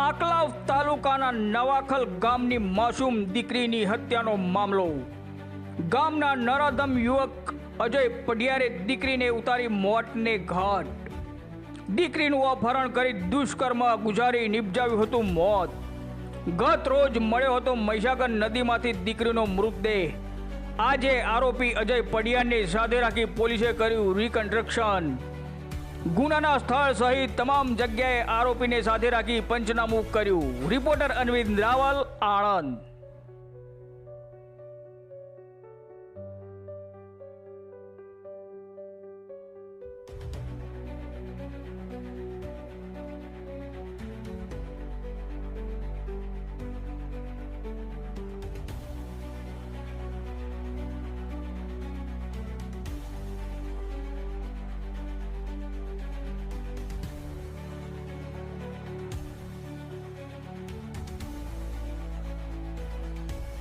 આકલાવ તાલુકાના નવાખલ ગામની માસૂમ દીકરીની હત્યાનો મામલો. ગામના નરાધમ યુવક અજય પડિયારે દીકરીને ઉતારી મોતને ઘાટ. દીકરીનું અપહરણ કરી દુષ્કર્મ ગુજારી નિપજાવ્યું હતું મોત. ગત રોજ મળ્યો હતો મહીસાગર નદીમાંથી દીકરીનો મૃતદેહ. આજે આરોપી અજય પડિયાને સાથે રાખી પોલીસે કર્યું રિકન્સ્ટ્રક્શન ગુનાના સ્થળ સહિત તમામ જગ્યાએ આરોપીને સાથે રાખી પંચનામું કર્યું. રિપોર્ટર અનવિંદ રાવલ આણંદ.